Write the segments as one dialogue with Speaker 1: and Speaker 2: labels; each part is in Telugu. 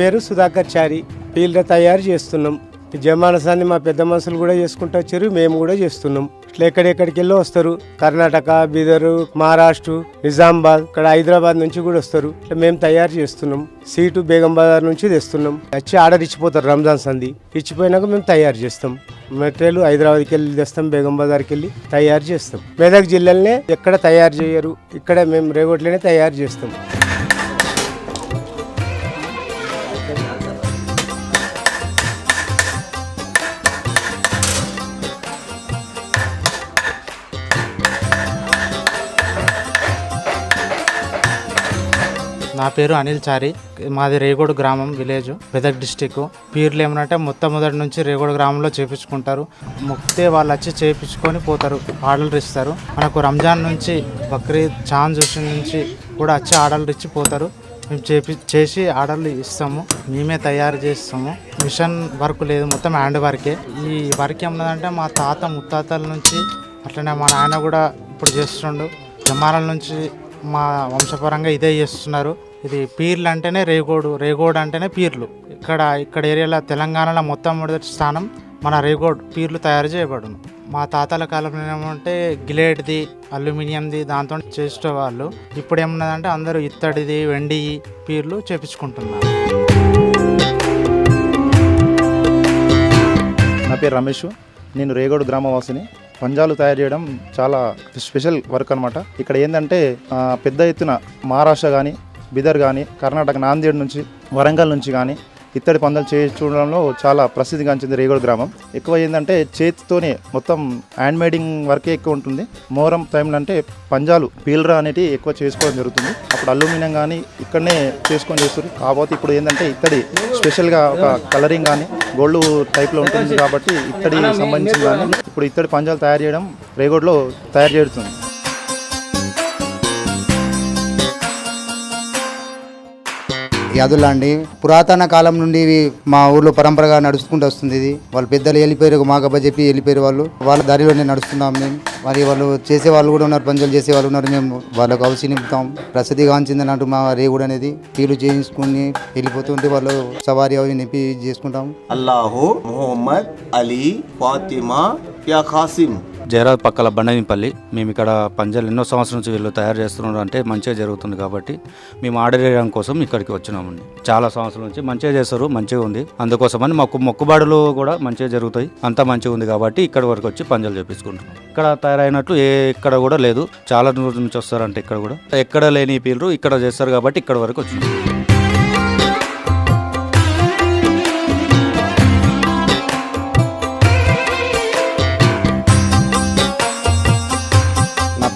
Speaker 1: పేరు సుధాకర్ చారి. పీల్డ తయారు చేస్తున్నాం. జమానసాన్ని మా పెద్ద మనుషులు కూడా చేసుకుంటూ వచ్చారు మేము కూడా చేస్తున్నాం. ఇట్లా ఎక్కడెక్కడికి వెళ్ళి వస్తారు. కర్ణాటక బీదర్ మహారాష్ట్ర నిజామాబాద్ ఇక్కడ హైదరాబాద్ నుంచి కూడా వస్తారు. ఇట్లా మేము తయారు చేస్తున్నాం. సీటు బేగం బజార్ నుంచి తెస్తున్నాం. వచ్చి ఆర్డర్ ఇచ్చిపోతారు రంజాన్ సంది. ఇచ్చిపోయినాక మేము తయారు చేస్తాం. మెటీరియల్ హైదరాబాద్కి వెళ్ళి తెస్తాం బేగం బజార్కి వెళ్ళి తయారు చేస్తాం. మెదక్ జిల్లాలనే ఎక్కడ తయారు చేయరు ఇక్కడ మేము రేగోట్లోనే తయారు చేస్తాం.
Speaker 2: నా పేరు అనిల్ చారి. మాది రేగోడు గ్రామం విలేజ్ మెదక్ డిస్టిక్. పీర్లు ఏమనంటే మొట్టమొదటి నుంచి రేగోడు గ్రామంలో చేపించుకుంటారు. మొక్కితే వాళ్ళు వచ్చి చేపించుకొని పోతారు ఆర్డర్లు ఇస్తారు. మనకు రంజాన్ నుంచి బక్రీద్ చాంద్ నుంచి కూడా వచ్చి ఆర్డర్లు ఇచ్చి పోతారు. మేము చేపి చేసి ఆర్డర్లు ఇస్తాము. మేమే తయారు చేస్తాము. మిషన్ వర్క్ లేదు. మొత్తం హ్యాండ్ వర్కే. ఈ వర్క్ ఏమన్నదంటే మా తాత ముత్తాతల నుంచి అట్లనే మా నాయన కూడా ఇప్పుడు చేస్తుండు. జమానాల నుంచి మా వంశపరంగా ఇదే చేస్తున్నారు. ఇది పీర్లు అంటేనే రేగోడు రేగోడు అంటేనే పీర్లు. ఇక్కడ ఇక్కడ ఏరియాలో తెలంగాణలో మొత్తం మొదటి స్థానం మన రేగోడ్. పీర్లు తయారు చేయబడును. మా తాతల కాలంలో ఏమంటే గిలేట్ది అల్యూమినియంది దాంతో చేసేవాళ్ళు. ఇప్పుడు ఏమన్నదంటే అందరూ ఇత్తడిది వెండి పీర్లు చేపించుకుంటున్నారు.
Speaker 3: నా పేరు రమేష్. నేను రేగోడు గ్రామవాసిని. పంజాలు తయారు చేయడం చాలా స్పెషల్ వర్క్ అనమాట ఇక్కడ ఏంటంటే పెద్ద ఎత్తున మహారాష్ట్ర కానీ బిదర్ కానీ కర్ణాటక నాందేడ్ నుంచి వరంగల్ నుంచి కానీ ఇత్తడి పందాలు చూడడంలో చాలా ప్రసిద్ధిగాంచింది రేగోడు గ్రామం. ఎక్కువ ఏంటంటే చేతితోనే మొత్తం హ్యాండ్ మేడింగ్ వర్కే ఎక్కువ ఉంటుంది. మోరం టైంలో అంటే పంజాలు పీలరా అనేటివి ఎక్కువ చేసుకోవడం జరుగుతుంది. అప్పుడు అల్యూమినియం కానీ ఇక్కడనే చేసుకొని చేస్తారు. కాకపోతే ఇప్పుడు ఏంటంటే ఇత్తడి స్పెషల్గా ఒక కలరింగ్ కానీ గోల్డ్ టైప్లో ఉంటుంది కాబట్టి ఇత్తడి సంబంధించి కానీ ఇప్పుడు ఇత్తడి పంజాలు తయారు చేయడం రేగోడ్లో తయారు చేస్తుంది
Speaker 4: యాదుల్లా అండి. పురాతన కాలం నుండి మా ఊర్లో పరంపరగా నడుచుకుంటూ వస్తుంది ఇది. వాళ్ళ పెద్దలు వెళ్ళిపోయారు మా గబ్బ చెప్పి వెళ్ళిపోయారు వాళ్ళు. వాళ్ళ దారిలోనే నడుస్తున్నాం మేము. మరి వాళ్ళు చేసే వాళ్ళు కూడా ఉన్నారు పంజలు చేసే వాళ్ళు ఉన్నారు. మేము వాళ్ళకు అవసి నింపుతాం. ప్రసిద్ధి గాంచిందని అంటూ మా రేగుడు అనేది. పీలు చేయించుకుని వెళ్ళిపోతుంటే వాళ్ళు సవారీ అవి నింపి చేసుకుంటాం.
Speaker 5: అల్లాహు మొహమ్మద్ అలీ ఫాతిమా యా
Speaker 6: జయరాజ్ పక్కల బండనిపల్లి మేము ఇక్కడ పంజాలు ఎన్నో సంవత్సరాల నుంచి వీళ్ళు తయారు చేస్తున్నారు అంటే మంచిగా జరుగుతుంది కాబట్టి మేము ఆర్డర్ చేయడం కోసం ఇక్కడికి వచ్చినామండి. చాలా సంవత్సరాల నుంచి మంచిగా చేస్తారు మంచిగా ఉంది. అందుకోసమని మాకు మొక్కుబాడులు కూడా మంచిగా జరుగుతాయి. అంతా మంచిగా ఉంది కాబట్టి ఇక్కడ వరకు వచ్చి పంజాలు చేపించుకుంటున్నాం. ఇక్కడ తయారైనట్లు ఏ ఇక్కడ కూడా లేదు. చాలా రోజుల నుంచి వస్తారంటే ఇక్కడ కూడా. ఎక్కడ లేని పీర్లు ఇక్కడ చేస్తారు కాబట్టి ఇక్కడ వరకు
Speaker 7: వచ్చింది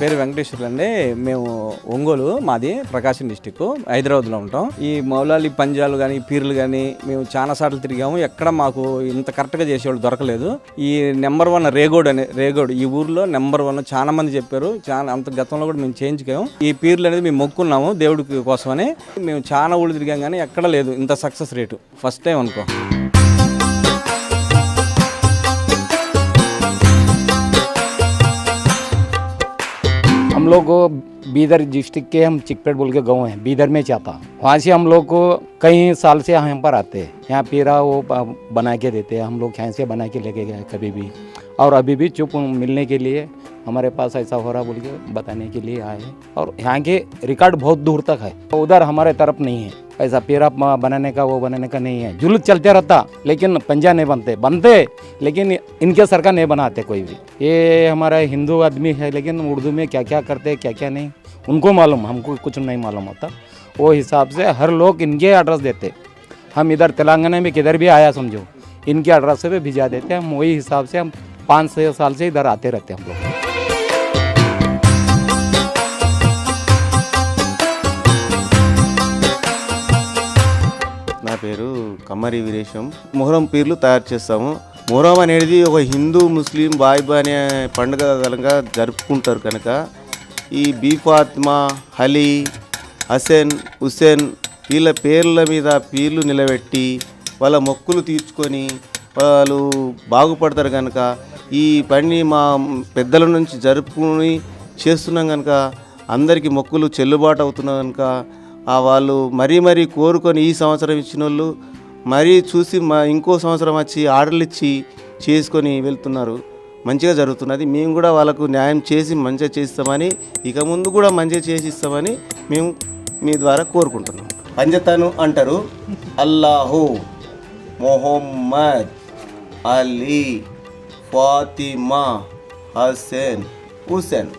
Speaker 7: పేరు వెంకటేశ్వర్లు అండి. మేము ఒంగోలు మాది ప్రకాశం డిస్టిక్. హైదరాబాద్లో ఉంటాం. ఈ మౌలాలి పంజాలు కానీ పీర్లు కానీ మేము చాలా సార్లు తిరిగాము. ఎక్కడ మాకు ఇంత కరెక్ట్గా చేసేవాళ్ళు దొరకలేదు. ఈ నెంబర్ వన్ రేగోడ్ అనే రేగోడ్ ఈ ఊర్లో నెంబర్ వన్ చాలా మంది చెప్పారు. చాలా అంత గతంలో కూడా మేము చేయించుకోము. ఈ పీర్లు అనేది మేము మొక్కున్నాము దేవుడికి కోసమని. మేము చాలా ఊళ్ళు తిరిగాం కానీ ఎక్కడ లేదు. ఇంత సక్సెస్ రేటు ఫస్ట్ టైం అనుకో.
Speaker 8: हम लोग बीदर डिस्ट्रिक्ट के हम चिकपेट बोल के गाँव हैं, बीदर में चाहता वहाँ से हम लोग को कई साल से यहाँ पर आते हैं। यहाँ पीरा वो बना के देते हैं, हम लोग यहाँ से बना के लेके गए कभी भी। और अभी भी चुप मिलने के लिए हमारे पास ऐसा हो रहा बोल के बताने के लिए आए हैं। और यहाँ के रिकॉर्ड बहुत दूर तक है। उधर हमारे तरफ़ नहीं है। ऐसा पेरा बनाने का, वो बनाने का नहीं है। जुलूस चलते रहता, लेकिन पंजा नहीं बनते। बनते, लेकिन इनके सरकार नहीं बनाते कोई भी। ये हमारा हिंदू आदमी है, लेकिन उर्दू में क्या क्या करते हैं क्या क्या नहीं, उनको मालूम, हमको कुछ नहीं मालूम होता। वो हिसाब से हर लोग इनके एड्रेस देते। हम इधर तेलंगाना में किधर भी आया, समझो। इनके एड्रेस भी भिजा देते हम वही हिसाब से हम पाँच छः साल से इधर आते रहते हम लोग।
Speaker 5: కమ్మరి వీరేశం. మొహరం పీర్లు తయారు చేస్తాము. మొహరం అనేది ఒక హిందూ ముస్లిం బాయిబా అనే పండుగ కనుక జరుపుకుంటారు కనుక. ఈ బీఫాత్మా హలీ హసెన్ హుసేన్ వీళ్ళ పేర్ల మీద పీర్లు నిలబెట్టి వాళ్ళ మొక్కులు తీర్చుకొని వాళ్ళు బాగుపడతారు కనుక. ఈ పని మా పెద్దల నుంచి జరుపుకుని చేస్తున్నాం కనుక. అందరికీ మొక్కులు చెల్లుబాటు అవుతున్నాయి కనుక. వాళ్ళు మరీ మరీ కోరుకొని ఈ సంవత్సరం ఇచ్చిన వాళ్ళు మరీ చూసి మా ఇంకో సంవత్సరం వచ్చి ఆర్డర్లు ఇచ్చి చేసుకొని వెళ్తున్నారు. మంచిగా జరుగుతున్నది. మేము కూడా వాళ్ళకు న్యాయం చేసి మంచిగా చేస్తామని ఇక ముందు కూడా మంచిగా చేసి ఇస్తామని మేము మీ ద్వారా కోరుకుంటున్నాం. పంజతను అంటారు. అల్లాహు మొహమ్మద్ అలీ ఫాతిమా హసేన్ హుసేన్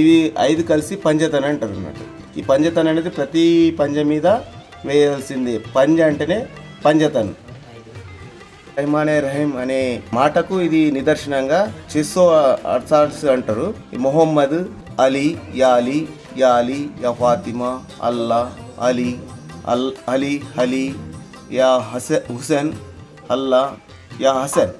Speaker 5: ఇవి ఐదు కలిసి పంజతన్ అంటారు అన్నట్టు. ఈ పంజతన్ అనేది ప్రతి పంజ మీద వేయాల్సిందే. పంజ అంటేనే పంజతన్. రహమానే రహీం అనే మాటకు ఇది నిదర్శనంగా చిస్సో అర్సాల్స్ అంటారు. మొహమ్మద్ అలీ యా అలీ యా అలీ యా ఫాతిమా అల్లా అలీ అల్ అలీ హలీ యా హస హుసేన్ అల్లా యా హసన్.